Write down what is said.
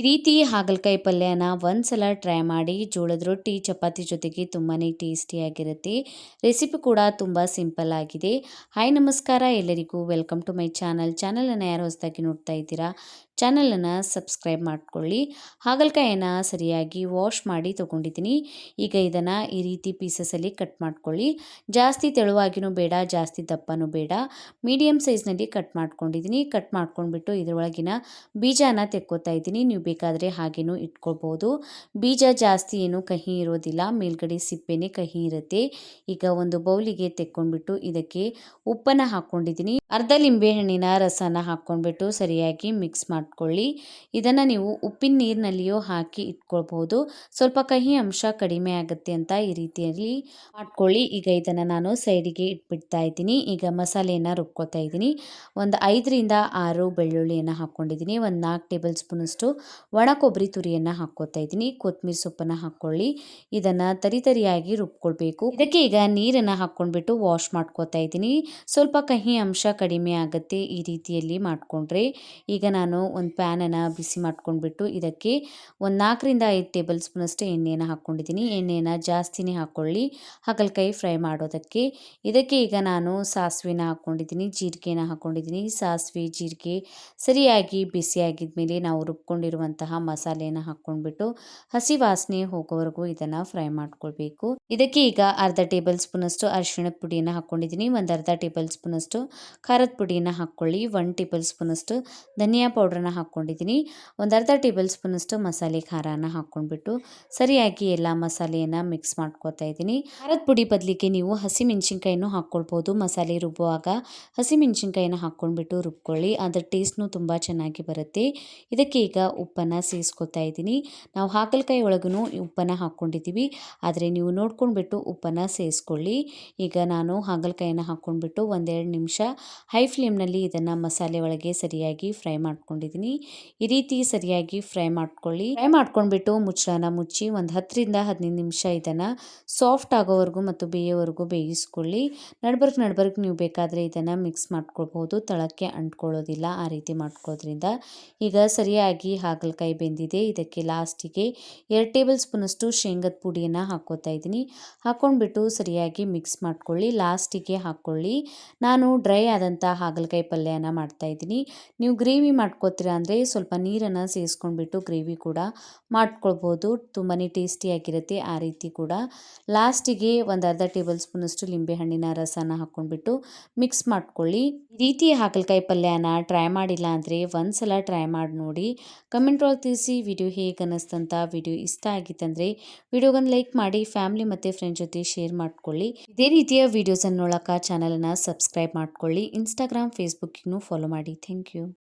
ಈ ರೀತಿ ಹಾಗಲಕಾಯಿ ಪಲ್ಯನ ಒಂದ್ಸಲ ಟ್ರೈ ಮಾಡಿ ಜೋಳದ ರೊಟ್ಟಿ, ಚಪಾತಿ ಜೊತೆಗೆ ತುಂಬಾ ಟೇಸ್ಟಿಯಾಗಿರುತ್ತೆ ರೆಸಿಪಿ ಕೂಡ ತುಂಬ ಸಿಂಪಲ್ ಆಗಿದೆ. ಹಾಯ್ ನಮಸ್ಕಾರ. ಎಲ್ಲರಿಗೂ ವೆಲ್ಕಮ್ ಟು ಮೈ ಚಾನಲ್ ಚಾನಲನ್ನು ಯಾರು ಹೊಸದಾಗಿ ನೋಡ್ತಾ ಇದ್ದೀರಾ? ಚಾನಲನ್ನು ಸಬ್ಸ್ಕ್ರೈಬ್ ಮಾಡಿಕೊಳ್ಳಿ. ಹಾಗಲಕಾಯನ್ನು ಸರಿಯಾಗಿ ವಾಶ್ ಮಾಡಿ ತೊಗೊಂಡಿದ್ದೀನಿ. ಈಗ ಇದನ್ನು ಈ ರೀತಿ ಪೀಸಸಲ್ಲಿ ಕಟ್ ಮಾಡ್ಕೊಳ್ಳಿ. ಜಾಸ್ತಿ ತೆಳುವಾಗಿನೂ ಬೇಡ, ಜಾಸ್ತಿ ದಪ್ಪನೂ ಬೇಡ. ಮೀಡಿಯಮ್ ಸೈಜ್ನಲ್ಲಿ ಕಟ್ ಮಾಡ್ಕೊಂಡಿದ್ದೀನಿ. ಕಟ್ ಮಾಡ್ಕೊಂಡ್ಬಿಟ್ಟು ಇದರೊಳಗಿನ ಬೀಜನ ತೆಕ್ಕೋತಾ ಇದ್ದೀನಿ. ನೀವು ಬೇಕಾದರೆ ಹಾಗೇನೂ ಇಟ್ಕೊಳ್ಬೋದು. ಬೀಜ ಜಾಸ್ತಿ ಏನು ಕಹಿ ಇರೋದಿಲ್ಲ, ಮೇಲ್ಗಡೆ ಸಿಪ್ಪೆನೇ ಕಹಿ ಇರುತ್ತೆ. ಈಗ ಒಂದು ಬೌಲಿಗೆ ತೆಕ್ಕೊಂಡ್ಬಿಟ್ಟು ಇದಕ್ಕೆ ಉಪ್ಪನ್ನು ಹಾಕ್ಕೊಂಡಿದ್ದೀನಿ. ಅರ್ಧ ಲಿಂಬೆಹಣ್ಣಿನ ರಸನ ಹಾಕ್ಕೊಂಡ್ಬಿಟ್ಟು ಸರಿಯಾಗಿ ಮಿಕ್ಸ್ ಮಾಡ್ಕೊಳ್ಳಿ. ಇದನ್ನು ನೀವು ಉಪ್ಪಿನ ನೀರಿನಲ್ಲಿಯೂ ಹಾಕಿ ಇಟ್ಕೊಳ್ಬೋದು. ಸ್ವಲ್ಪ ಕಹಿ ಅಂಶ ಕಡಿಮೆ ಆಗುತ್ತೆ ಅಂತ ಈ ರೀತಿಯಲ್ಲಿ ಮಾಡ್ಕೊಳ್ಳಿ. ಈಗ ಇದನ್ನು ನಾನು ಸೈಡಿಗೆ ಇಟ್ಬಿಡ್ತಾ ಇದ್ದೀನಿ. ಈಗ ಮಸಾಲೆಯನ್ನು ರುಬ್ಕೋತಾ ಇದ್ದೀನಿ. ಒಂದು ಐದರಿಂದ ಆರು ಬೆಳ್ಳುಳ್ಳಿಯನ್ನು ಹಾಕ್ಕೊಂಡಿದ್ದೀನಿ. ಒಂದು ನಾಲ್ಕು ಟೇಬಲ್ ಸ್ಪೂನಷ್ಟು ಒಣ ಕೊಬ್ಬರಿ ತುರಿಯನ್ನು ಹಾಕ್ಕೋತಾ ಇದ್ದೀನಿ. ಕೊತ್ತಂಬರಿ ಸೊಪ್ಪನ್ನು ಹಾಕ್ಕೊಳ್ಳಿ. ಇದನ್ನು ತರಿತರಿಯಾಗಿ ರುಬ್ಕೊಳ್ಬೇಕು. ಇದಕ್ಕೆ ಈಗ ನೀರನ್ನು ಹಾಕ್ಕೊಂಡ್ಬಿಟ್ಟು ವಾಶ್ ಮಾಡ್ಕೋತಾ ಇದ್ದೀನಿ. ಸ್ವಲ್ಪ ಕಹಿ ಅಂಶ ಕಡಿಮೆ ಆಗುತ್ತೆ ಈ ರೀತಿಯಲ್ಲಿ ಮಾಡಿಕೊಂಡ್ರೆ. ಈಗ ನಾನು ಒಂದು ಪ್ಯಾನನ್ನು ಬಿಸಿ ಮಾಡ್ಕೊಂಡ್ಬಿಟ್ಟು ಇದಕ್ಕೆ ಒಂದು ನಾಲ್ಕರಿಂದ ಐದು ಟೇಬಲ್ ಸ್ಪೂನಷ್ಟು ಎಣ್ಣೆಯನ್ನು ಹಾಕ್ಕೊಂಡಿದ್ದೀನಿ. ಎಣ್ಣೆನ ಜಾಸ್ತಿನೇ ಹಾಕ್ಕೊಳ್ಳಿ. ಹಾಗಲಕಾಯಿ ಫ್ರೈ ಮಾಡೋದಕ್ಕೆ. ಇದಕ್ಕೆ ಈಗ ನಾನು ಸಾಸಿವೆನ ಹಾಕ್ಕೊಂಡಿದ್ದೀನಿ. ಜೀರಿಗೆನ ಹಾಕ್ಕೊಂಡಿದ್ದೀನಿ. ಸಾಸಿವೆ, ಜೀರಿಗೆ ಸರಿಯಾಗಿ ಬಿಸಿಯಾಗಿದ್ಮೇಲೆ ನಾವು ನಾವು ರುಬ್ಕೊಂಡಿರುವಂತಹ ಮಸಾಲೆಯನ್ನು ಹಾಕ್ಕೊಂಡ್ಬಿಟ್ಟು ಹಸಿ ವಾಸನೆ ಹೋಗೋವರೆಗೂ ಇದನ್ನು ಫ್ರೈ ಮಾಡ್ಕೊಳ್ಬೇಕು. ಇದಕ್ಕೆ ಈಗ ಅರ್ಧ ಟೇಬಲ್ ಸ್ಪೂನಷ್ಟು ಅರಿಶಿಣದ ಪುಡಿಯನ್ನು ಹಾಕೊಂಡಿದ್ದೀನಿ. ಒಂದು ಅರ್ಧ ಟೇಬಲ್ ಸ್ಪೂನಷ್ಟು ಖಾರದ ಪುಡಿಯನ್ನು ಹಾಕ್ಕೊಳ್ಳಿ. ಒನ್ ಟೇಬಲ್ ಸ್ಪೂನಷ್ಟು ಧನಿಯಾ ಪೌಡ್ರನ್ನ ಹಾಕೊಂಡಿದ್ದೀನಿ ಒಂದು ಅರ್ಧ ಟೇಬಲ್ ಸ್ಪೂನಷ್ಟು ಮಸಾಲೆ ಖಾರನ ಹಾಕೊಂಡ್ಬಿಟ್ಟು ಸರಿಯಾಗಿ ಎಲ್ಲ ಮಸಾಲೆಯನ್ನು ಮಿಕ್ಸ್ ಮಾಡ್ಕೊತಾ ಇದ್ದೀನಿ. ಖಾರದ ಪುಡಿ ಬದಲಿಗೆ ನೀವು ಹಸಿ ಮೆಣಸಿನ್ಕಾಯಿನೂ ಹಾಕ್ಕೊಳ್ಬೋದು. ಮಸಾಲೆ ರುಬ್ಬುವಾಗ ಹಸಿ ಮೆಣಸಿನ್ಕಾಯಿನ ಹಾಕ್ಕೊಂಡ್ಬಿಟ್ಟು ರುಬ್ಕೊಳ್ಳಿ. ಅದರ ಟೇಸ್ಟ್ನು ತುಂಬ ಚೆನ್ನಾಗಿ ಬರುತ್ತೆ. ಇದಕ್ಕೆ ಈಗ ಉಪ್ಪನ್ನು ಸೇರಿಸ್ಕೊತಾ ಇದ್ದೀನಿ. ನಾವು ಹಾಗಲಕಾಯಿ ಒಳಗೂ ಉಪ್ಪನ್ನು ಹಾಕ್ಕೊಂಡಿದ್ದೀವಿ. ಆದರೆ ನೀವು ನೋಡ್ಕೊಂಡ್ಬಿಟ್ಟು ಉಪ್ಪನ್ನು ಸೇರಿಸ್ಕೊಳ್ಳಿ ಈಗ ನಾನು ಹಾಗಲಕಾಯಿನ ಹಾಕ್ಕೊಂಡ್ಬಿಟ್ಟು ಒಂದೆರಡು ನಿಮಿಷ ಹೈ ಫ್ಲೇಮ್ನಲ್ಲಿ ಇದನ್ನು ಮಸಾಲೆ ಒಳಗೆ ಸರಿಯಾಗಿ ಫ್ರೈ ಮಾಡ್ಕೊಂಡಿದ್ದೀನಿ. ಈ ರೀತಿ ಸರಿಯಾಗಿ ಫ್ರೈ ಮಾಡ್ಕೊಳ್ಳಿ. ಫ್ರೈ ಮಾಡ್ಕೊಂಡ್ಬಿಟ್ಟು ಮುಚ್ಚಳನ ಮುಚ್ಚಿ ಒಂದು ಹತ್ತರಿಂದ ಹದಿನೈದು ನಿಮಿಷ ಇದನ್ನು ಸಾಫ್ಟ್ ಆಗೋವರೆಗೂ ಮತ್ತು ಬೇಯೋವರೆಗೂ ಬೇಯಿಸ್ಕೊಳ್ಳಿ. ನಡ್ಬರ್ಗ್ ನಡ್ಬರ್ಗ್ ನೀವು ಬೇಕಾದರೆ ಇದನ್ನು ಮಿಕ್ಸ್ ಮಾಡ್ಕೊಳ್ಬೋದು ತಳಕ್ಕೆ ಅಂಟ್ಕೊಳ್ಳೋದಿಲ್ಲ ಆ ರೀತಿ ಮಾಡ್ಕೊಳ್ಳೋದ್ರಿಂದ. ಈಗ ಸರಿಯಾಗಿ ಹಾಗಲಕಾಯಿ ಬೆಂದಿದೆ. ಇದಕ್ಕೆ ಲಾಸ್ಟಿಗೆ ಎರಡು ಟೇಬಲ್ ಸ್ಪೂನಷ್ಟು ಶೇಂಗದ ಪುಡಿಯನ್ನು ಹಾಕೋತಾ ಇದ್ದೀನಿ. ಹಾಕ್ಕೊಂಡ್ಬಿಟ್ಟು ಸರಿಯಾಗಿ ಮಿಕ್ಸ್ ಮಾಡ್ಕೊಳ್ಳಿ. ಲಾಸ್ಟಿಗೆ ಹಾಕ್ಕೊಳ್ಳಿ. ನಾನು ಡ್ರೈ ಆದಂಥ ಹಾಗಲಕಾಯಿ ಪಲ್ಯನ ಮಾಡ್ತಾಯಿದ್ದೀನಿ ನೀವು ಗ್ರೇವಿ ಮಾಡ್ಕೋತೀರಾ ಅಂದರೆ ಸ್ವಲ್ಪ ನೀರನ್ನು ಸೇರಿಸ್ಕೊಂಡ್ಬಿಟ್ಟು ಗ್ರೇವಿ ಕೂಡ ಮಾಡ್ಕೊಳ್ಬೋದು. ತುಂಬಾ ಟೇಸ್ಟಿಯಾಗಿರುತ್ತೆ ಆ ರೀತಿ ಕೂಡ. ಲಾಸ್ಟಿಗೆ ಒಂದು ಅರ್ಧ ಟೇಬಲ್ ಸ್ಪೂನಷ್ಟು ಲಿಂಬೆಹಣ್ಣಿನ ರಸನ ಹಾಕ್ಕೊಂಡ್ಬಿಟ್ಟು ಮಿಕ್ಸ್ ಮಾಡ್ಕೊಳ್ಳಿ. ಈ ರೀತಿ ಹಾಗಲಕಾಯಿ ಪಲ್ಯನ ಟ್ರೈ ಮಾಡಿಲ್ಲ ಅಂದರೆ ಒಂದ್ಸಲ ಟ್ರೈ ಮಾಡಿ ನೋಡಿ. ಕಮೆಂಟ್ ಒಳಗೆ ತಿಳಿಸಿ ವಿಡಿಯೋ ಹೇಗೆ ಅನ್ನಿಸ್ತಂತ ವಿಡಿಯೋ ಇಷ್ಟ ಆಗಿತ್ತಂದರೆ ವಿಡಿಯೋಗೊಂದು ಲೈಕ್ ಮಾಡಿ ಫ್ಯಾಮಿಲಿ ಮತ್ತು ಫ್ರೆಂಡ್ಸ್ ಜೊತೆ ಶೇರ್ ಮಾಡ್ಕೊಳ್ಳಿ. ಇದೇ ರೀತಿಯ ವಿಡಿಯೋಸನ್ನು ನೋಡೋಕೆ ಚಾನಲನ್ನು ಸಬ್ಸ್ಕ್ರೈಬ್ ಮಾಡ್ಕೊಳ್ಳಿ. ಇನ್ಸ್ಟಾಗ್ರಾಮ್ ಫೇಸ್ಬುಕ್ಕಿಗೂ ಫಾಲೋ ಮಾಡಿ. Thank you